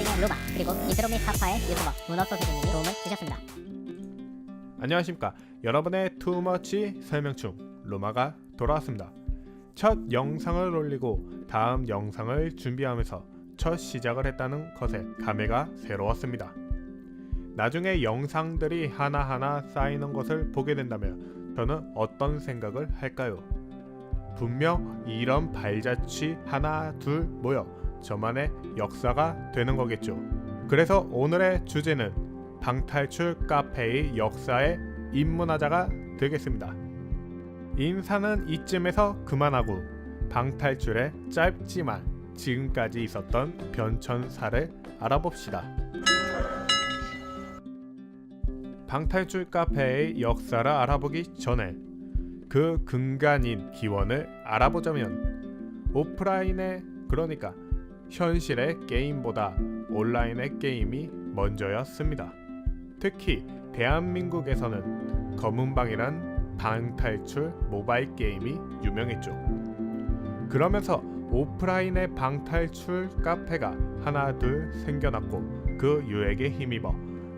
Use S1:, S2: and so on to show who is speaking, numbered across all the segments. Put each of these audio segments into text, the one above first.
S1: 코딩의 루마 그리고 및 타파의 유튜버 문어소세지님이 도움을 주셨습니다.
S2: 안녕하십니까 여러분의 투머치 설명충 로마가 돌아왔습니다 첫 영상을 올리고 다음 영상을 준비하면서 첫 시작을 했다는 것에 감회가 새로웠습니다 나중에 영상들이 하나하나 쌓이는 것을 보게 된다면 저는 어떤 생각을 할까요? 분명 이런 발자취 하나 둘 모여 저만의 역사가 되는 거겠죠 그래서 오늘의 주제는 방탈출 카페의 역사에 입문하자가 되겠습니다. 인사는 이쯤에서 그만하고 방탈출의 짧지만 지금까지 있었던 변천사를 알아봅시다. 방탈출 카페의 역사를 알아보기 전에 그 근간인 기원을 알아보자면 오프라인의 그러니까 현실의 게임보다 온라인의 게임이 먼저였습니다. 특히 대한민국에서는 검은방이란 방탈출 모바일 게임이 유명했죠. 그러면서 오프라인의 방탈출 카페가 하나 둘 생겨났고 그 유액에 힘입어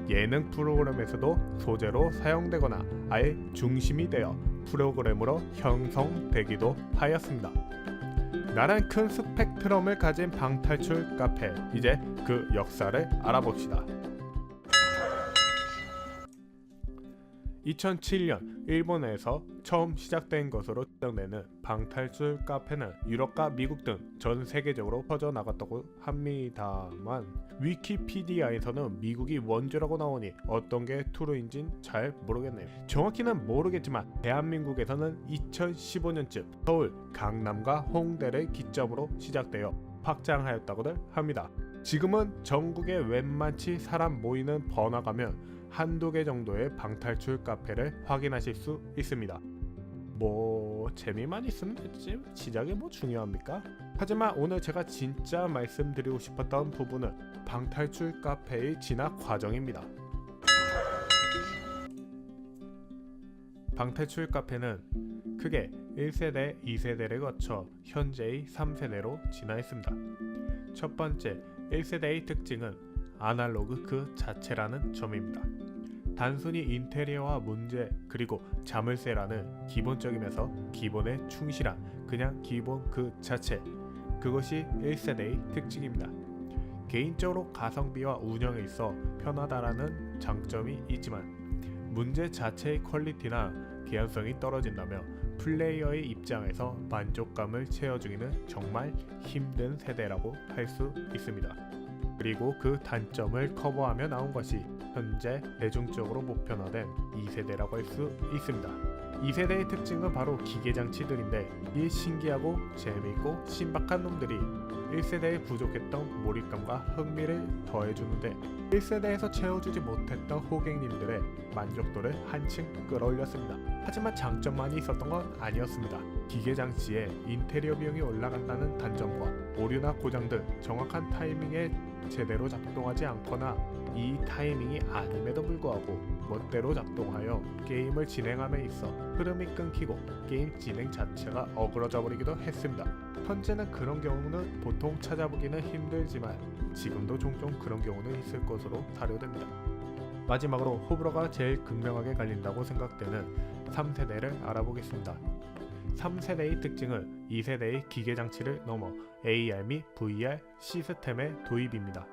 S2: 예능 프로그램에서도 소재로 사용되거나 아예 중심이 되어 프로그램으로 형성되기도 하였습니다. 나란 큰 스펙트럼을 가진 방탈출 카페 이제 그 역사를 알아봅시다. 2007년 일본에서 처음 시작된 것으로 추정되는 방탈출 카페는 유럽과 미국 등 전 세계적으로 퍼져나갔다고 합니다만 위키피디아에서는 미국이 원조라고 나오니 어떤 게 투르인진 잘 모르겠네요. 정확히는 모르겠지만 대한민국에서는 2015년쯤 서울, 강남과 홍대를 기점으로 시작되어 확장하였다고들 합니다. 지금은 전국에 웬만치 사람 모이는 번화가면 한두 개 정도의 방탈출 카페를 확인하실 수 있습니다. 뭐 재미만 있으면 됐지 시작이 뭐 중요합니까? 하지만 오늘 제가 진짜 말씀드리고 싶었던 부분은 방탈출 카페의 진학 과정입니다. 방탈출 카페는 크게 1세대, 2세대를 거쳐 현재의 3세대로 진화했습니다. 첫 번째, 1세대의 특징은 아날로그 그 자체라는 점입니다. 단순히 인테리어와 문제 그리고 자물쇠라는 기본적이면서 기본에 충실한 그냥 기본 그 자체 그것이 1세대의 특징입니다. 개인적으로 가성비와 운영에 있어 편하다라는 장점이 있지만 문제 자체의 퀄리티나 개연성이 떨어진다며 플레이어의 입장에서 만족감을 채워주기는 정말 힘든 세대라고 할 수 있습니다. 그리고 그 단점을 커버하며 나온 것이 현재 대중적으로 보편화된 2세대라고 할 수 있습니다. 2세대의 특징은 바로 기계장치들인데 이 신기하고 재미있고 신박한 놈들이 1세대에 부족했던 몰입감과 흥미를 더해주는데 1세대에서 채워주지 못했던 호객님들의 만족도를 한층 끌어올렸습니다. 하지만 장점만이 있었던 건 아니었습니다. 기계장치의 인테리어 비용이 올라간다는 단점과 오류나 고장 등 정확한 타이밍에 제대로 작동하지 않거나 이 타이밍이 아님에도 불구하고 멋대로 작동하여 게임을 진행함에 있어 흐름이 끊기고 게임 진행 자체가 어그러져 버리기도 했습니다. 현재는 그런 경우는 보통 찾아보기는 힘들지만 지금도 종종 그런 경우는 있을 것으로 사료됩니다. 마지막으로 호불호가 제일 극명하게 갈린다고 생각되는 3세대를 알아보겠습니다. 3세대의 특징은 2세대의 기계장치를 넘어 AR 및 VR 시스템의 도입입니다.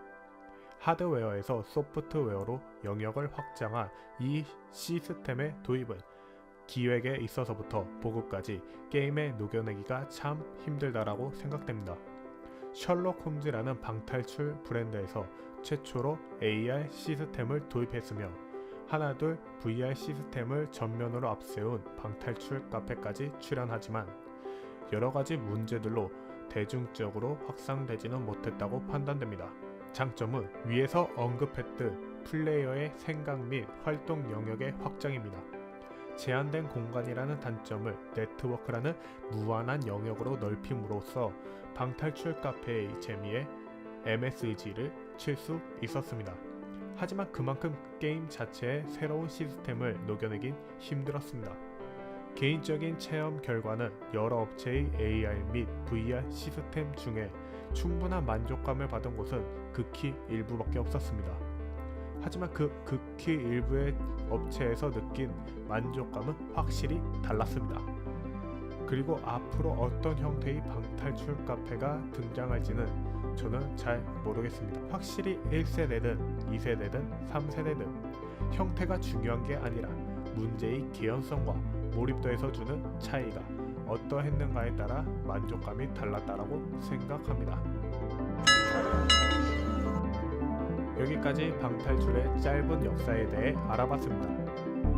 S2: 하드웨어에서 소프트웨어로 영역을 확장한 이 시스템의 도입은 기획에 있어서부터 보급까지 게임에 녹여내기가 참 힘들다라고 생각됩니다. 셜록 홈즈라는 방탈출 브랜드에서 최초로 AR 시스템을 도입했으며 하나둘 VR 시스템을 전면으로 앞세운 방탈출 카페까지 출연하지만 여러 가지 문제들로 대중적으로 확산되지는 못했다고 판단됩니다. 장점은 위에서 언급했듯 플레이어의 생각 및 활동 영역의 확장입니다. 제한된 공간이라는 단점을 네트워크라는 무한한 영역으로 넓힘으로써 방탈출 카페의 재미에 MSG를 칠 수 있었습니다. 하지만 그만큼 게임 자체의 새로운 시스템을 녹여내긴 힘들었습니다. 개인적인 체험 결과는 여러 업체의 AR 및 VR 시스템 중에 충분한 만족감을 받은 곳은 극히 일부밖에 없었습니다. 하지만 그 극히 일부의 업체에서 느낀 만족감은 확실히 달랐습니다. 그리고 앞으로 어떤 형태의 방탈출 카페가 등장할지는 저는 잘 모르겠습니다. 확실히 1세대든 2세대든 3세대든 형태가 중요한 게 아니라 문제의 개연성과 몰입도에서 주는 차이가 어떠했는가에 따라 만족감이 달랐다라고 생각합니다. 여기까지 방탈출의 짧은 역사에 대해 알아봤습니다.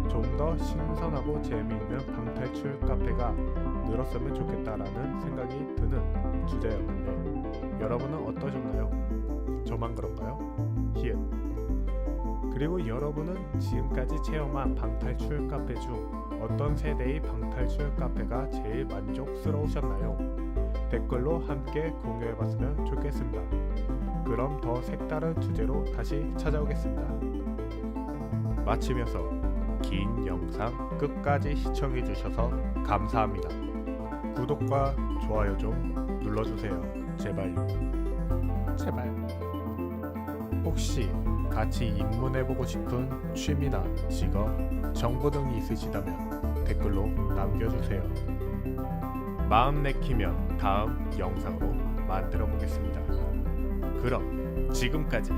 S2: 좀 더 신선하고 재미있는 방탈출 카페가 늘었으면 좋겠다라는 생각이 드는 주제였는데 여러분은 어떠셨나요? 저만 그런가요? 히읗 그리고 여러분은 지금까지 체험한 방탈출 카페 중 어떤 세대의 방탈출 카페가 제일 만족스러우셨나요? 댓글로 함께 공유해봤으면 좋겠습니다. 그럼 더 색다른 주제로 다시 찾아오겠습니다. 마치면서 긴 영상 끝까지 시청해주셔서 감사합니다. 구독과 좋아요 좀 눌러주세요. 제발요. 제발. 혹시 같이 입문해보고 싶은 취미나 직업, 정보 등이 있으시다면 댓글로 남겨주세요. 마음 내키면 다음 영상으로 만들어 보겠습니다. 그럼 지금까지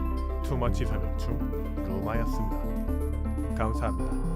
S2: 투머치 설명충 루마였습니다. 감사합니다.